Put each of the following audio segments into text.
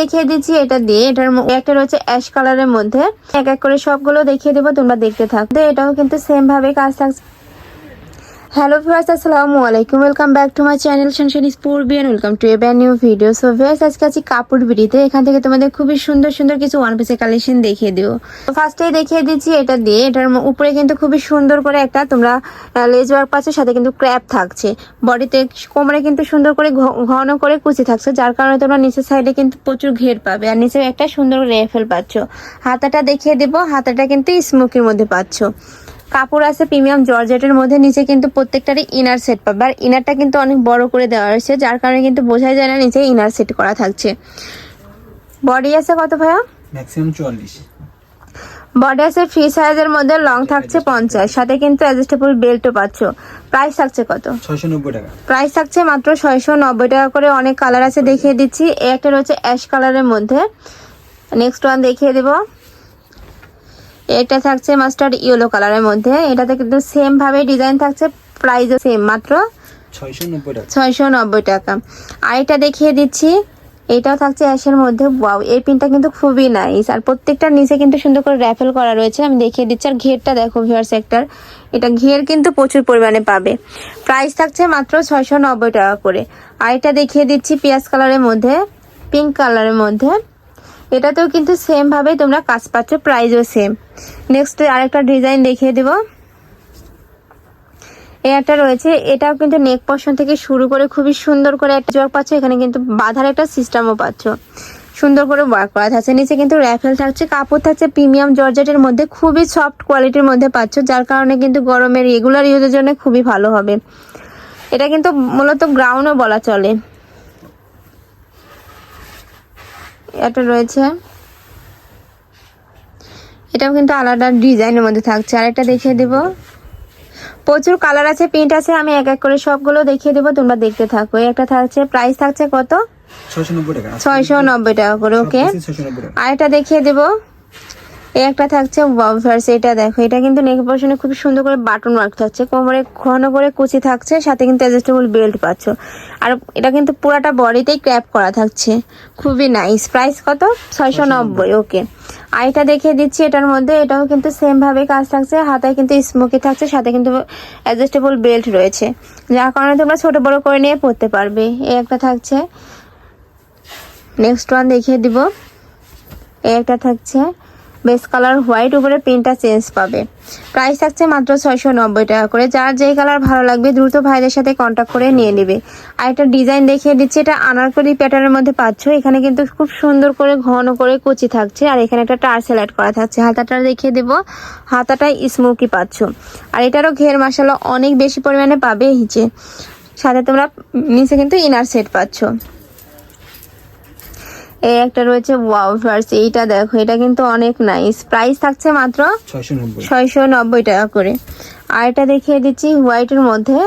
দেখিয়ে দিচ্ছি, এটা দিয়ে। এটার একটা রয়েছে অ্যাশ কালারের মধ্যে। এক এক করে সবগুলো দেখিয়ে দেবো, তোমরা দেখতে থাকো। এটাও কিন্তু সেম ভাবে কাজ থাকছে। হ্যালো ভিউয়ার্স আসসালামু আলাইকুম। Welcome back to my channel শানশান sport Beant welcome to a brand new video so viewers আজকে আছি কাপড় বিড়িতে। এখান থেকে তোমাদের খুবই সুন্দর সুন্দর কিছু ওয়ান পিসের কালেকশন দেখিয়ে দিও তো ফার্স্টেই দেখিয়ে দিচ্ছি এটা দিয়ে। এটার উপরে কিন্তু খুবই সুন্দর করে একটা তোমরা লেজ ওয়ার্ক পাচ্ছ, সাথে কিন্তু ক্র্যাপ থাকছে। বডিতে কোমরে কিন্তু সুন্দর করে ঘন করে কুচি থাকছে, যার কারণে তোমরা নিচের সাইডে কিন্তু প্রচুর ঘের পাবে, আর নিচে একটা সুন্দর রেফেল পাচ্ছ। হাতাটা দেখিয়ে দেবো। হাতাটা কিন্তু স্মোকির মধ্যে পাচ্ছ। কাপড় আছে প্রিমিয়াম জর্জেটের মধ্যে নিচে কিন্তু প্রত্যেকটারই ইনার সেট পাবে। আর ইনারটা কিন্তু অনেক বড় করে দেওয়া হয়েছে যার কারণে কিন্তু বোঝাই যায় না নিচে ইনার সেট করা থাকছে। বডি আছে কত ভাইয়া? ম্যাক্সিমাম চুয়াল্লিশ। বডি আছে ফ্রি সাইজের মধ্যে লং থাকছে পঞ্চাশ। সাথে কিন্তু অ্যাডজাস্টেবল বেল্টও পাচ্ছ। প্রাইস থাকছে কত? ছয়শো নব্বই টাকা। প্রাইস থাকছে মাত্র ছয়শো নব্বই টাকা করে অনেক কালার আছে দেখিয়ে দিচ্ছি। একটা রয়েছে অ্যাশ কালারের মধ্যে। নেক্সট ওয়ান দেখিয়ে দেব। এটা থাকছে মাস্টার্ড ইয়েলো কালারের মধ্যে। এটাতে কিন্তু সেম ভাবে ডিজাইন থাকছে প্রাইসও সেম মাত্র ছয়শো নব্বই টাকা। আর এটা দেখিয়ে দিচ্ছি এটাও থাকছে অ্যাশের মধ্যে। ওয়াও এই পিনটা কিন্তু খুবই নাইস আর প্রত্যেকটার নিচে কিন্তু সুন্দর করে র্যাফেল করা রয়েছে। আমি দেখিয়ে দিচ্ছি আর ঘেরটা দেখো ভিউয়ার সেক্টর এটা ঘের কিন্তু প্রচুর পরিমাণে পাবে। প্রাইস থাকছে মাত্র ছয়শো নব্বই টাকা করে। আর এটা দেখিয়ে দিচ্ছি পেঁয়াজ কালারের মধ্যে পিঙ্ক কালারের মধ্যে। এটাতেও কিন্তু সেম ভাবে তোমরা কাজ পাচ্ছ প্রাইসও সেম নেক্সট আরেকটা ডিজাইন দেখিয়ে দেবো। এই একটা রয়েছে, এটাও কিন্তু নেক পশন থেকে শুরু করে খুবই সুন্দর করে একটা জগ পাচ্ছ, এখানে কিন্তু বাঁধার একটা সিস্টেমও পাচ্ছ। সুন্দর করে ওয়ার্ক করা থাকছে। নিচে কিন্তু র্যাফেল থাকছে, কাপড় থাকছে প্রিমিয়াম জর্জেটের মধ্যে, খুবই সফট কোয়ালিটির মধ্যে পাচ্ছ, যার কারণে কিন্তু গরমের রেগুলার ইউজের জন্য খুবই ভালো হবে। এটা কিন্তু মূলত গ্রাউন্ডও বলা চলে। এটা রয়েছে। এটাও কিন্তু আলাদা ডিজাইনের মধ্যে থাকছে। আর একটা দেখিয়ে দেব। প্রচুর কালার আছে প্রিন্ট আছে আমি এক এক করে সবগুলো দেখিয়ে দেবো তোমরা দেখতে থাকো। একটা থাকছে প্রাইস থাকছে কত? ছয়শো নব্বই টাকা। ছয়শো নব্বই টাকা করে ওকে। আর এটা আরেকটা দেখিয়ে দেবো। এই একটা থাকছে ওয়াভার্স এটা দেখো। এটা কিন্তু নেক পশনে খুব সুন্দর করে বাটন ওয়ার্ক থাকছে। কোমরে ঘন করে কুচি থাকছে সাথে কিন্তু অ্যাডজাস্টেবল বেল্ট পাচ্ছ। আর এটা কিন্তু পুরাটা বডিতেই ক্র্যাপ করা থাকছে। খুবই নাইস প্রাইস কত? ছয়শো নব্বই ওকে আর এটা দেখিয়ে দিচ্ছি এটার মধ্যে এটাও কিন্তু সেম ভাবে কাজ থাকছে। হাতায় কিন্তু স্মোকি থাকছে সাথে কিন্তু অ্যাডজাস্টেবল বেল্ট রয়েছে। যার কারণে তোমরা ছোট বড় করে নিয়ে পড়তে পারবে। এই একটা থাকছে। নেক্সট ওয়ান দেখিয়ে দিব। এই একটা থাকছে। বেস কালার হোয়াইট উপরে প্রিন্টটা চেঞ্জ পাবে। প্রাইস থাকছে মাত্র ছয়শো নব্বই টাকা করে। যার যেই কালার ভালো লাগবে, দ্রুত ভাইদের সাথে কন্ট্যাক্ট করে নিয়ে নেবে। আর একটা ডিজাইন দেখিয়ে দিচ্ছি, এটা আনারকলি প্যাটার্নের মধ্যে পাচ্ছ। এখানে কিন্তু খুব সুন্দর করে ঘন করে কুচি থাকছে, আর এখানে একটা টার সেলাইট করা থাকছে। হাতাটা দেখিয়ে দেব হাতাটাই স্মোকি পাচ্ছ। আর এটারও ঘের মশালা অনেক বেশি পরিমাণে পাবে হিচে সাথে তোমরা নিচে কিন্তু ইনার সেট পাচ্ছ। এই একটা রয়েছে ওয়াও ভার্স এইটা দেখো এটা কিন্তু অনেক নাইস প্রাইস থাকছে মাত্র ছয়শো নব্বই। টাকা করে। আর এটা দেখিয়ে দিচ্ছি হোয়াইটের মধ্যে।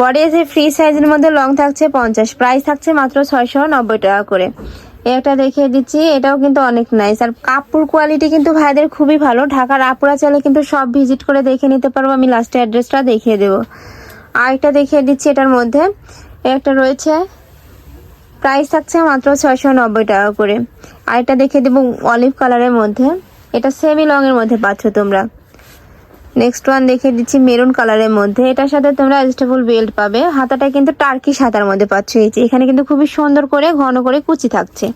বডি আছে ফ্রি সাইজের মধ্যে লং থাকছে পঞ্চাশ। প্রাইস থাকছে মাত্র ছয়শো নব্বই টাকা করে। একটা দেখিয়ে দিচ্ছি এটাও কিন্তু অনেক নাইস আর কাপড় কোয়ালিটি কিন্তু ভাইদের খুবই ভালো। ঢাকার আপুরা চাইলে কিন্তু সব ভিজিট করে দেখে নিতে পারব আমি লাস্টে অ্যাড্রেসটা দেখিয়ে দেবো। আর একটা দেখিয়ে দিচ্ছি এটার মধ্যে। একটা রয়েছে প্রাইস থাকছে মাত্র ছয়শো নব্বই টাকা করে। আর এটা দেখে দেবো অলিভ কালারের মধ্যে। এটা সেমি লংয়ের মধ্যে পাচ্ছ তোমরা। নেক্সট ওয়ান দেখে দিচ্ছি মেরুন কালারের মধ্যে। এটার সাথে তোমরা অ্যাডজাস্টেবল বেল্ট পাবে। হাতাটা কিন্তু টার্কি সাতার মধ্যে পাচ্ছ। এই যে এখানে কিন্তু খুবই সুন্দর করে ঘন করে কুচি থাকছে।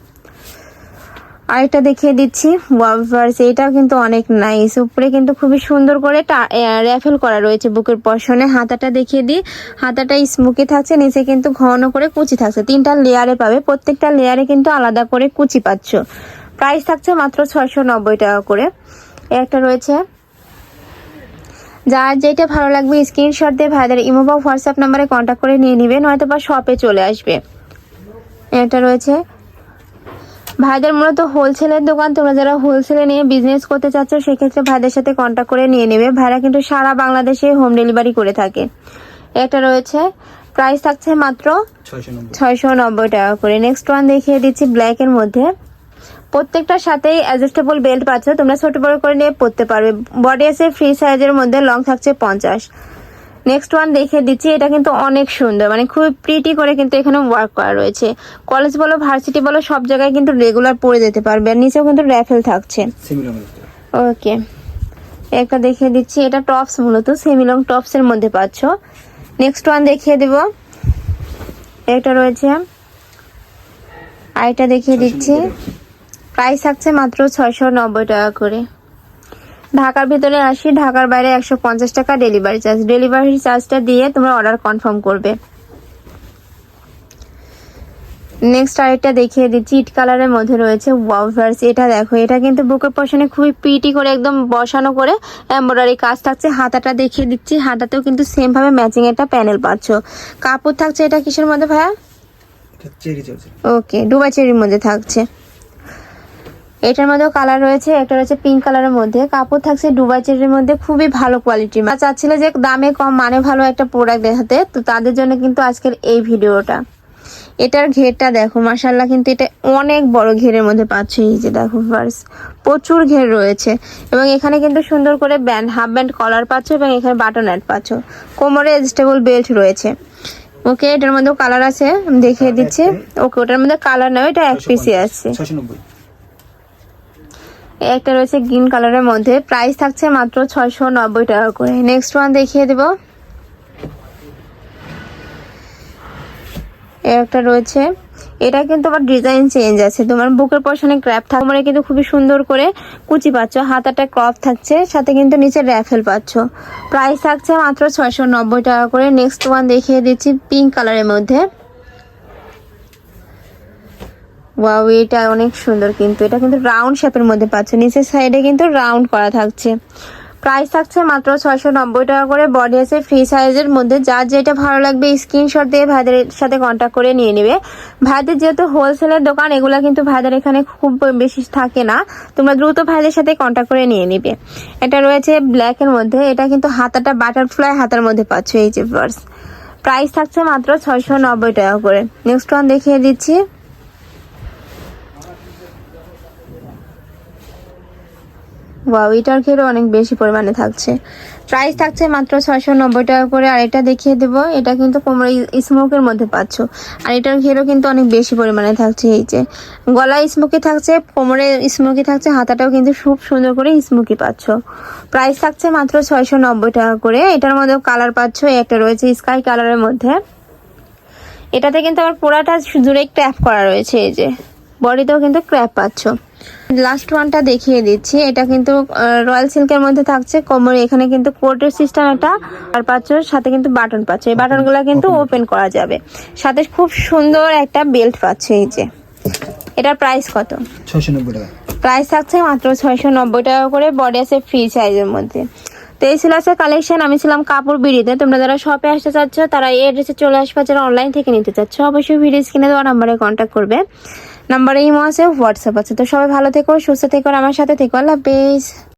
আরেকটা দেখিয়ে দিচ্ছি ওয়াভার্স এটাও কিন্তু অনেক নাইস উপরে কিন্তু খুবই সুন্দর করে র্যাফেল করা রয়েছে বুকের পশনে হাতাটা দেখিয়ে দিই। হাতাটা স্মুকি থাকছে, নিচে কিন্তু ঘন করে কুচি থাকছে। তিনটা লেয়ারে পাবে। প্রত্যেকটা লেয়ারে কিন্তু আলাদা করে কুচি পাচ্ছ। প্রাইস থাকছে মাত্র ছয়শো নব্বই টাকা করে। একটা রয়েছে। যার যেটা ভালো লাগবে স্ক্রিনশট দিয়ে ভাইদের ইমো বা হোয়াটসঅ্যাপ নাম্বারে কন্ট্যাক্ট করে নিয়ে নেবেন নয়তো বা শপে চলে আসবে। এটা রয়েছে। ভাইদের মূলত হোলসেলের দোকান। তোমরা যারা হোলসেলে নিয়ে বিজনেস করতে চাচ্ছ সেক্ষেত্রে ভাইদের সাথে কন্ট্যাক্ট করে নিয়ে নেবে। ভাইরা কিন্তু সারা বাংলাদেশে হোম ডেলিভারি করে থাকে। এটা রয়েছে প্রাইস থাকছে মাত্র ছয়শো নব্বই। টাকা করে। নেক্সট ওয়ান দেখিয়ে দিচ্ছি ব্ল্যাকের মধ্যে। প্রত্যেকটার সাথেই অ্যাডজাস্টেবল বেল্ট পাচ্ছ। তোমরা ছোট বড় করে নিয়ে পরতে পারবে। বডি আছে ফ্রি সাইজের মধ্যে লং থাকছে পঞ্চাশ। নেক্সট ওয়ান দেখিয়ে দিচ্ছি এটা কিন্তু অনেক সুন্দর। মানে খুব প্রিটি করে কিন্তু এখানে ওয়ার্ক করা রয়েছে। কলেজ বলো ভার্সিটি বলো সব জায়গায় কিন্তু রেগুলার পরে যেতে পারবে আর নিচেও কিন্তু র্যাফেল থাকছে। ওকে একটা দেখিয়ে দিচ্ছি এটা টপস মূলত সেমিলং টপসের মধ্যে পাচ্ছ। নেক্সট ওয়ান দেখিয়ে দেব। এটা রয়েছে। আর এটা দেখিয়ে দিচ্ছি। প্রাইস থাকছে মাত্র ছয়শো নব্বই টাকা করে। ঢাকার ভিতরে আসি ঢাকার বাইরে একশো পঞ্চাশ টাকা ডেলিভারি চার্জ ডেলিভারি চার্জটা দিয়ে তোমরা অর্ডার কনফার্ম করবে। নেক্সট আরেকটা দেখিয়ে দিচ্ছি ইট কালারের মধ্যে রয়েছে ওয়াভার্স এটা দেখো এটা কিন্তু বুকের পশনে খুবই পিটি করে একদম বসানো করে এমব্রয়ডারি কাজ থাকছে। হাতাটা দেখিয়ে দিচ্ছি হাতাতেও কিন্তু সেম ভাবে ম্যাচিং একটা প্যানেল পাচ্ছ। কাপড় থাকছে এটা কিসের মধ্যে ভাইয়া? ওকে ডুবা চেরির মধ্যে থাকছে। এটার মধ্যেও কালার রয়েছে একটা রয়েছে পিঙ্ক কালারের মধ্যে। কাপড় থাকছে ডুবা চেরির মধ্যে খুবই ভালো কোয়ালিটির আর চাচ্ছিল যে দামে কম মানে ভালো একটা প্রোডাক্ট দেখাতে তো তাদের জন্য কিন্তু আজকের এই ভিডিওটা। এটার ঘেরটা দেখো মাসাল্লাহ কিন্তু এটা অনেক বড় ঘেরের মধ্যে পাচ্ছ। এই যে দেখো ফার্স প্রচুর ঘের রয়েছে। এবং এখানে কিন্তু সুন্দর করে ব্যান্ড হাফ ব্যান্ড কলার পাচ্ছ এবং এখানে বাটন অ্যাড পাচ্ছ। কোমরে এডজাস্টেবল বেল্ট রয়েছে। ওকে এটার মধ্যেও কালার আছে আমি দেখিয়ে দিচ্ছি। ওকে ওটার মধ্যে কালার নয় এটা এক পিসি আছে। একটা রয়েছে গ্রিন কালারের মধ্যে। প্রাইস থাকছে মাত্র ছয়শো নব্বই টাকা করে। নেক্সট ওয়ান দেখিয়ে দেব। একটা রয়েছে। এটা কিন্তু আবার ডিজাইন চেঞ্জ আছে। তোমার বুকের পশনে ক্র্যাপ থাকবে তোমরা কিন্তু খুবই সুন্দর করে কুচি পাচ্ছ। হাতাটা ক্রপ থাকছে, সাথে কিন্তু নিচে র্যাফেল পাচ্ছ। প্রাইস থাকছে মাত্র ছয়শো নব্বই টাকা করে। নেক্সট ওয়ান দেখিয়ে দিচ্ছি পিঙ্ক কালারের মধ্যে। ওয়াও এটা অনেক সুন্দর কিন্তু। এটা কিন্তু রাউন্ড শেপের মধ্যে পাচ্ছে। নিচের সাইডে কিন্তু রাউন্ড করা থাকছে। প্রাইস থাকছে মাত্র ছয়শো নব্বই টাকা করে। বডি আছে ফ্রি সাইজের মধ্যে। যার যেটা ভালো লাগবে স্ক্রিনশট দিয়ে ভাইদের সাথে কন্ট্যাক্ট করে নিয়ে নেবে। ভাইদের যেহেতু হোলসেলের দোকান, এগুলা কিন্তু ভাইদের এখানে খুব বেশি থাকে না। তোমরা দ্রুত ভাইদের সাথে কন্ট্যাক্ট করে নিয়ে নিবে। এটা রয়েছে ব্ল্যাকের মধ্যে। এটা কিন্তু হাতাটা বাটারফ্লাই হাতার মধ্যে পাচ্ছ এই যে প্রাইস থাকছে মাত্র ছয়শো নব্বই টাকা করে। নেক্সট ওয়ান দেখিয়ে দিচ্ছি। ওয়াও এটার ঘেরও অনেক বেশি পরিমাণে থাকছে। প্রাইস থাকছে মাত্র ছয়শো নব্বই টাকা করে, আর এটা দেখিয়ে দেবো, এটা কিন্তু কোমরে স্মোকের মধ্যে পাচ্ছ। আর এটার ঘেরও কিন্তু অনেক বেশি পরিমাণে থাকছে এই যে। গলায় স্মোকি থাকছে, কোমরে স্মোকি থাকছে, হাতাটাও কিন্তু খুব সুন্দর করে স্মোকি পাচ্ছ। প্রাইস থাকছে মাত্র ছয়শো নব্বই টাকা করে, এটার মধ্যেও কালার পাচ্ছ একটা রয়েছে স্কাই কালারের মধ্যে। এটাতে কিন্তু আমার পুরাটা জুড়ে ক্র্যাপ করা রয়েছে এই যে। বডিতেও কিন্তু ক্র্যাপ পাচ্ছ। লাস্ট ওয়ানটা দেখিয়ে দিচ্ছি। এটা কিন্তু রয়্যাল সিল্কের মধ্যে থাকছে। কোমরে এখানে কিন্তু কোটের সিস্টেম একটা আর পাচ্ছ সাথে কিন্তু বাটন পাচ্ছ। এই বাটনগুলো কিন্তু ওপেন করা যাবে। সাথে খুব সুন্দর একটা বেল্ট পাচ্ছে এই যে। এটার প্রাইস কত? ছয়শো নব্বই টাকা। প্রাইস থাকছে মাত্র ছয়শো নব্বই টাকা করে বডি আছে ফ্রি সাইজের মধ্যে। তো এই ছিল আছে কালেকশন আমি ছিলাম কাপড় বিড়িতে। তোমরা যারা শপে আসতে চাচ্ছ তারা এই অ্যাড্রেসে চলে আসবে। যারা অনলাইন থেকে নিতে চাচ্ছ অবশ্যই ভিডিও স্ক্রিনে দেওয়া নাম্বারে কন্ট্যাক্ট করবে। নাম্বারে ইমো আছে হোয়াটসঅ্যাপ আছে। তো সবাই ভালো থেকো, সুস্থ থেকো আমার সাথে থেকো। আল্লাহ হাফেজ।